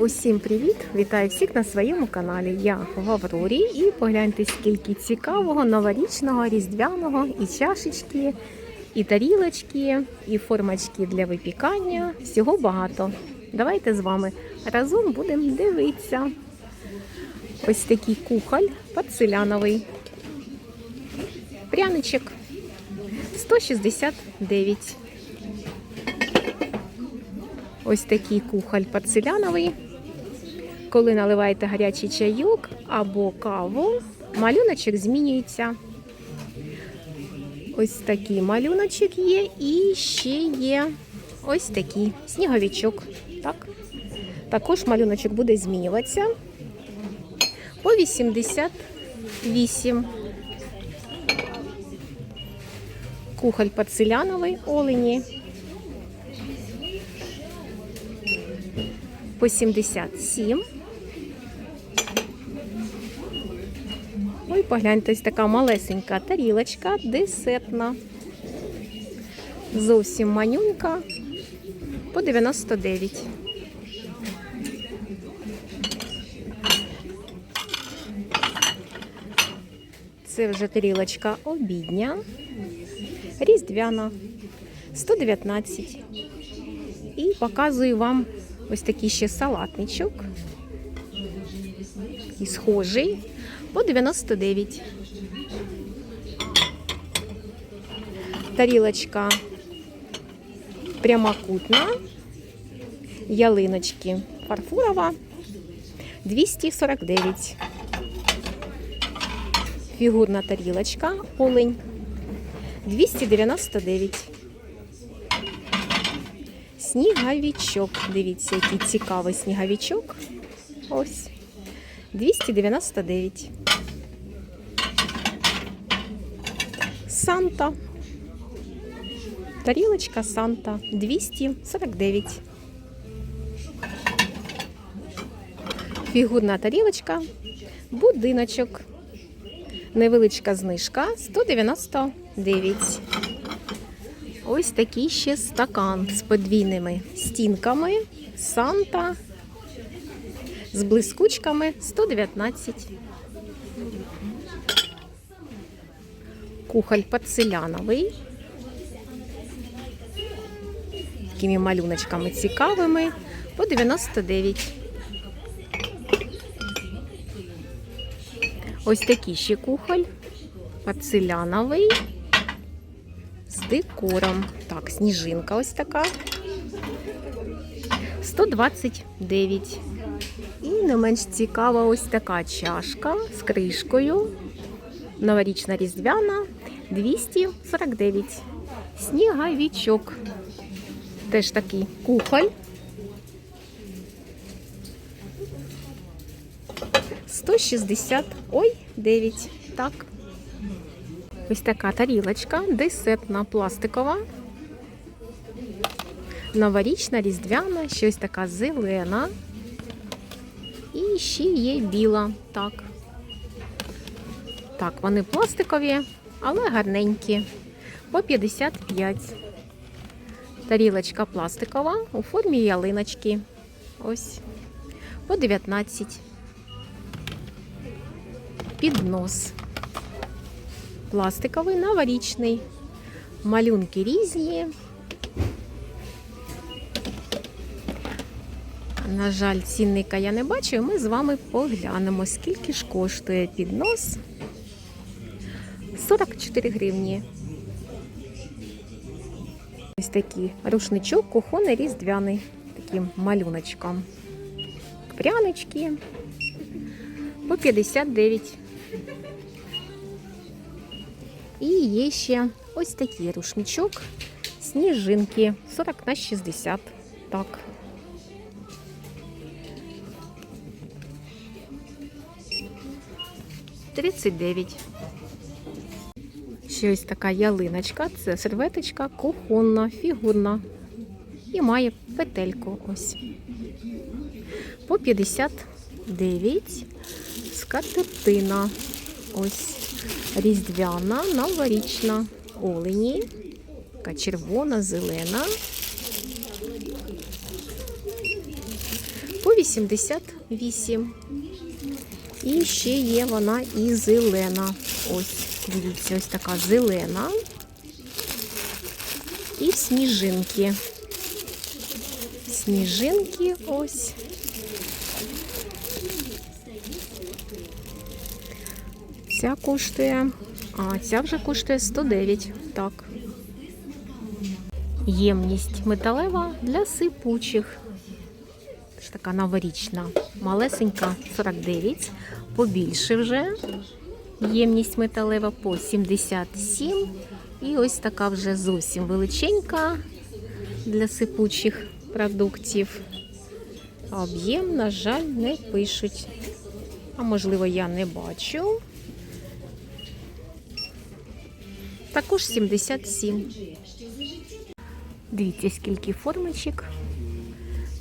Усім привіт! Вітаю всіх на своєму каналі. Я в і погляньте, скільки цікавого новорічного, різдвяного, і чашечки, і тарілочки, і формочки для випікання. Всього багато. Давайте з вами разом будемо дивитися. Ось такий кухоль порцеляновий. Пряничок 169. Ось такий кухоль порцеляновий. Коли наливаєте гарячий чайок або каву, малюночок змінюється. Ось такий малюночок є і ще є ось такий сніговичок. Так? Також малюночок буде змінюватися по 88. Кухоль порцеляновий олені. по 77. Ой, погляньте, ось така малесенька тарілочка, десертна. Зовсім манюнька по 99. Це вже тарілочка обідня, різдвяна, 119. І показую вам ось такий ще салатничок. І схожий по 99. Тарілочка прямокутна, ялиночки фарфорова 249. Фігурна тарілочка олень 299. Сніговичок. Дивіться, який цікавий сніговичок. Ось. 299. Санта. Тарілочка Санта 249. Фігурна тарілочка. Будиночок. Невеличка знижка 199. Ось такий ще стакан з подвійними стінками. Санта з блискучками 119. Кухоль порцеляновий. Такими малюночками цікавими по 99. Ось такий ще кухоль порцеляновий з декором. Так, сніжинка ось така. 129. І не менш цікава ось така чашка з кришкою. Новорічна різдвяна 249. Сніговичок. Теж такий кухоль. 160. Ой, 9. Так. Ось така тарілочка, десертна пластикова. Новорічна, різдвяна, щось така зелена. І ще є біла. Так. Так, вони пластикові, але гарненькі. По 55. Тарілочка пластикова у формі ялиночки. Ось. По 19. Піднос пластиковий, новорічний. Малюнки різні. На жаль, цінника я не бачу, ми з вами поглянемо, скільки ж коштує піднос. 44 гривні. Ось такий рушничок, кухонний різдвяний, таким малюночком. Прянички по 59 і є ще ось такий рушничок, сніжинки 40 на 60. Так. Тридцять дев'ять. Ще ось така ялиночка. Це серветочка кухонна, фігурна. І має петельку ось. По 59 скатертина. Ось різдвяна, новорічна олені, така червона, зелена. По 88. І ще є вона і зелена. Ось, дивіться, ось така зелена. І сніжинки. Сніжинки ось. Ця коштує. А, ця вже коштує 109. Так. Ємність металева для сипучих. Така новорічна. Малесенька 49. Побільше вже. Ємність металева по 77. І ось така вже зовсім величенька для сипучих продуктів. Об'єм, на жаль, не пишуть. А можливо, я не бачу. Також 77. Дивіться, скільки формочок.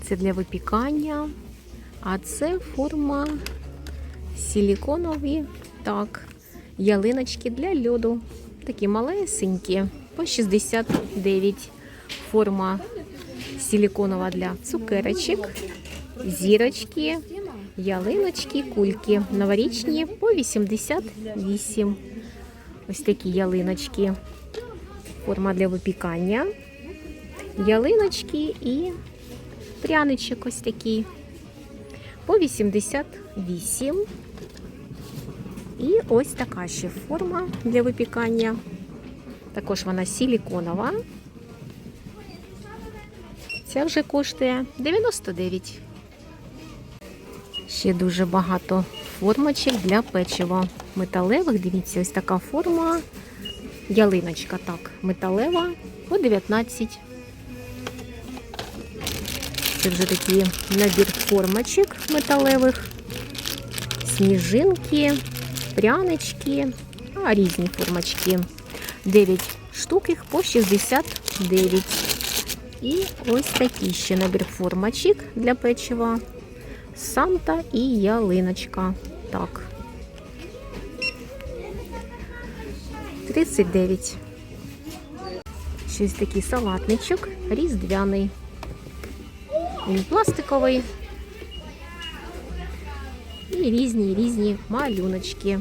Це для випікання. А це форма силіконові. Так, ялиночки для льоду. Такі малесенькі, по 69. Форма силіконова для цукерочок, зірочки, ялиночки, кульки. Новорічні по 88. Ось такі ялиночки. Форма для випікання. Ялиночки і пряничок ось такий. По 88. І ось така ще форма для випікання. Також вона силіконова. Ця вже коштує 99. Ще дуже багато формочок для печива металевих. Дивіться, ось така форма. Ялиночка, так, металева по 19. Це вже такий набір формочок металевих, сніжинки, прянички, а різні формочки. 9 штук їх по 69. І ось такий ще набір формочок для печива. Санта і ялиночка. Так. 39. Щось такий салатничок, різдвяний. Він пластиковий. І різні різні малюночки.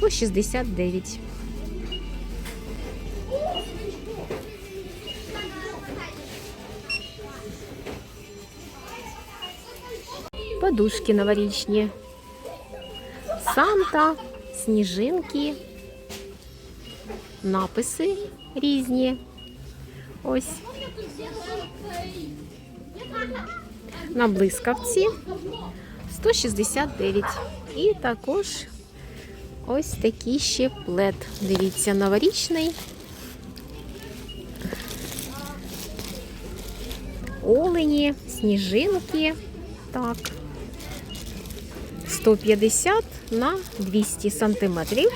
По 69. Подушки новорічні. Санта, сніжинки, написи різні. Ось. На блискавці 169. І також ось такий ще плед. Дивіться, новорічний. Олені, сніжинки. Так. 150 на 200 сантиметрів.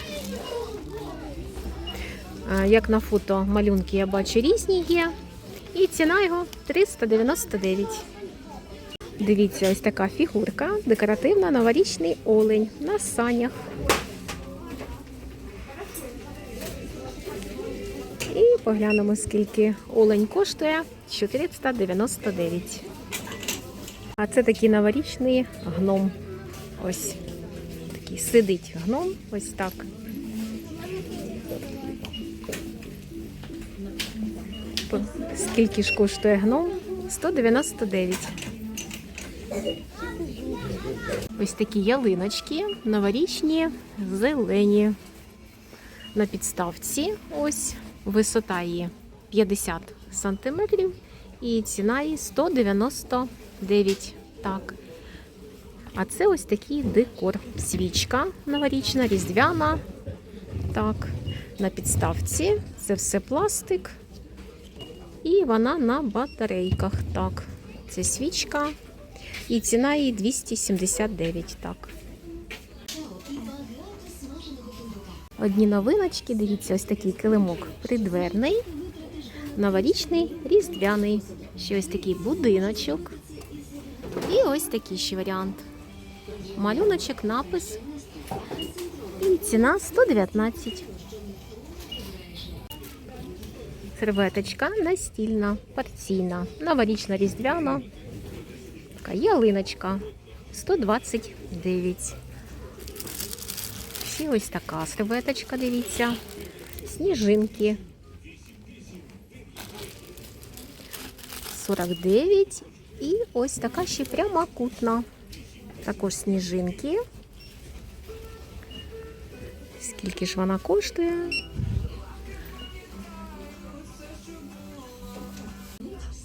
Як на фото малюнки я бачу різні є. І ціна його 399. Дивіться, ось така фігурка, декоративна новорічний олень на санях. І поглянемо, скільки олень коштує 499. А це такий новорічний гном. Ось такий сидить гном, ось так. Скільки ж коштує гном? 199. Ось такі ялиночки, новорічні, зелені. На підставці ось висота її 50 сантиметрів і ціна її 199. Так. А це ось такий декор. Свічка новорічна, різдвяна. Так, на підставці. Це все пластик. І вона на батарейках. Так, це свічка. І ціна її 279. Так. Одні новиночки, дивіться, ось такий килимок придверний, новорічний, різдвяний. Ще ось такий будиночок. І ось такий ще варіант. Малюночок, напис. І ціна 119. Серветочка настільна, порційна, новорічна різдвяна. Така ялиночка 129. Ще ось така серветочка, дивіться. Сніжинки 49. І ось така ще прямокутна. Також сніжинки. Скільки ж вона коштує?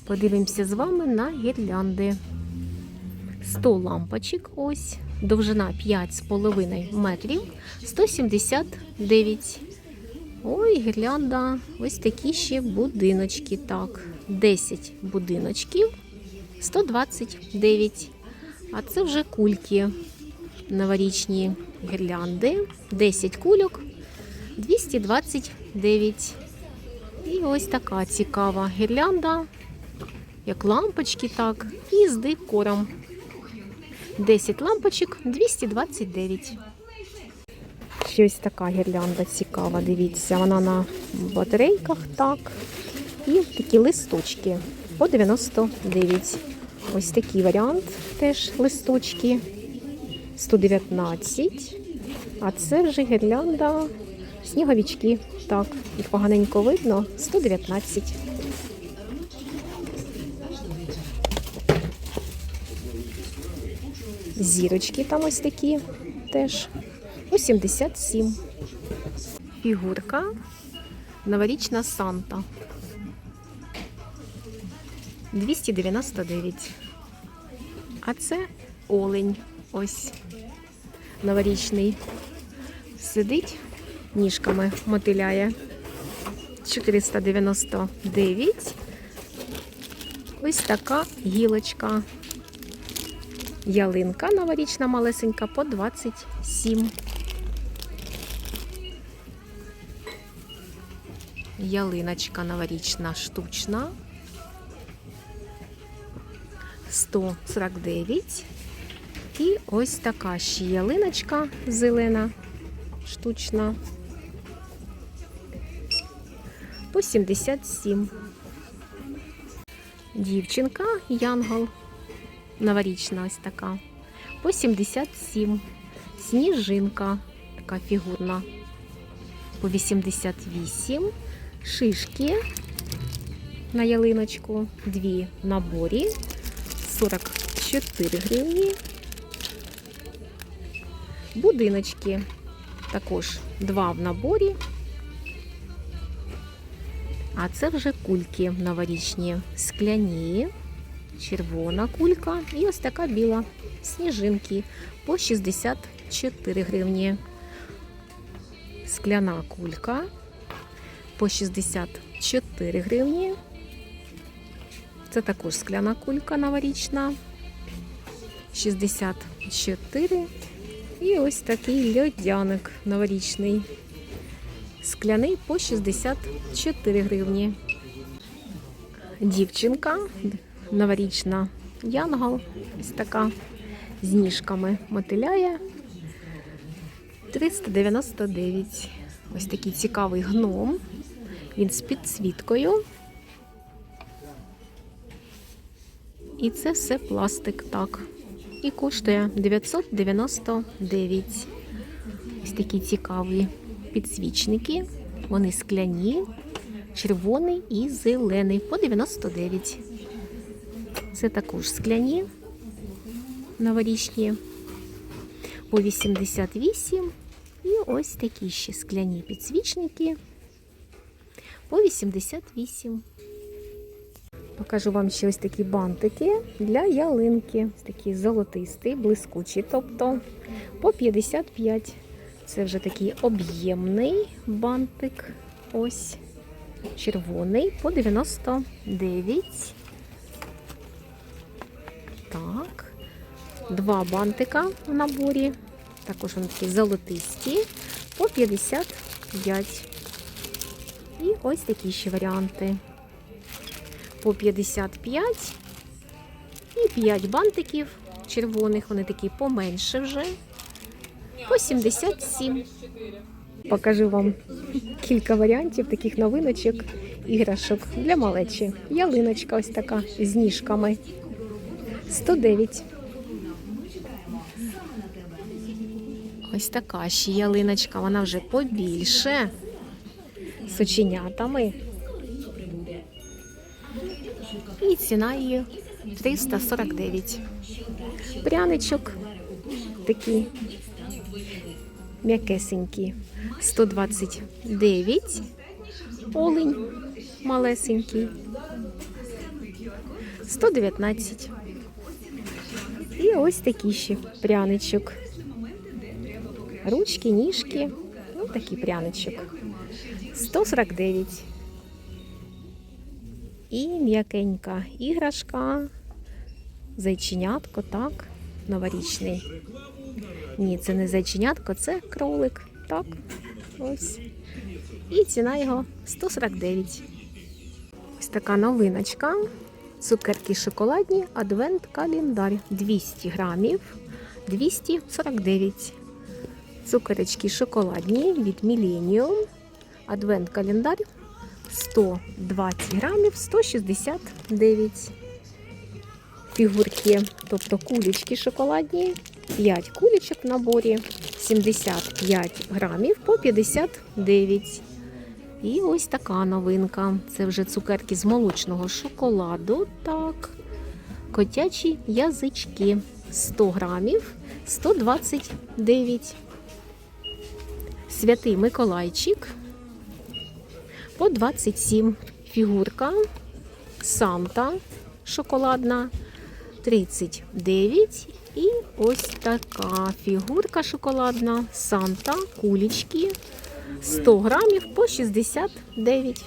Подивимося з вами на гірлянди. 100 лампочок, ось, довжина 5,5 метрів, 179. Ой, гірлянда, ось такі ще будиночки. Так, 10 будиночків, 129. А це вже кульки новорічні гірлянди. 10 кульок, 229. І ось така цікава гірлянда, як лампочки, так, і з декором. 10 лампочок, 229. Ще ось така гірлянда цікава, дивіться, вона на батарейках, так. І такі листочки по 99. Ось такий варіант теж листочки 119. А це вже гірлянда сніговички. Так, їх поганенько видно 119. Зірочки там ось такі теж 87. Фігурка новорічна Санта 299. А це олень ось новорічний. Сидить, ніжками мотиляє. 499. Ось така гілочка. Ялинка новорічна малесенька по 27. Ялиночка новорічна штучна. 149. І ось така ще ялиночка зелена, штучна. По 77. Дівчинка, янгол, новорічна ось така. По 77. Сніжинка, така фігурна. По 88. Шишки на ялиночку. Дві в наборі. 44 гривні. Будиночки. Також два в наборі. А це вже кульки новорічні. Скляні, червона кулька і ось така біла. Сніжинки по 64 гривні. Скляна кулька по 64 гривні. Це також скляна кулька новорічна. 64. І ось такий льодяник новорічний. Скляний по 64 гривні. Дівчинка новорічна янгол. Ось така з ніжками мотиляє. 399. Ось такий цікавий гном. Він з підсвіткою. І це все пластик, так. І коштує 999. Ось такі цікаві підсвічники. Вони скляні, червоний і зелений по 99. Це також скляні новорічні по 88. І ось такі ще скляні підсвічники по 88. Покажу вам ще ось такі бантики для ялинки. Ось такі золотисті, блискучі, тобто по 55. Це вже такий об'ємний бантик. Ось червоний по 99. Так. Два бантика в наборі. Також вони такі золотисті по 55. І ось такі ще варіанти. По 55 і 5 бантиків червоних, вони такі поменше вже. По 77. Покажу вам кілька варіантів таких новиночок, іграшок для малечі. Ялиночка ось така з ніжками. 109. Ось така ще ялиночка, вона вже побільше. З оченятами. І ціна її 349. Пряничок такий м'якесенький. 129. Олень малесенький. 119. І ось такий ще пряничок. Ручки, ніжки. Ну, такий пряничок. 149. І м'якенька іграшка. Зайченятко, так, новорічний. Ні, це не зайченятко, це кролик. Так, ось. І ціна його 149. Ось така новиночка. Цукерки шоколадні, адвент календар 200 грамів 249. Цукерочки шоколадні від Millennium. Адвент календар 120 грамів 169. Фігурки, тобто кулечки шоколадні. 5 кулечок в наборі 75 грамів по 59. І ось така новинка. Це вже цукерки з молочного шоколаду. Так. Котячі язички 100 грамів 129. Святий Миколайчик по 27. Фігурка Санта шоколадна 39. І ось така фігурка шоколадна Санта, кулічки 100 грамів по 69.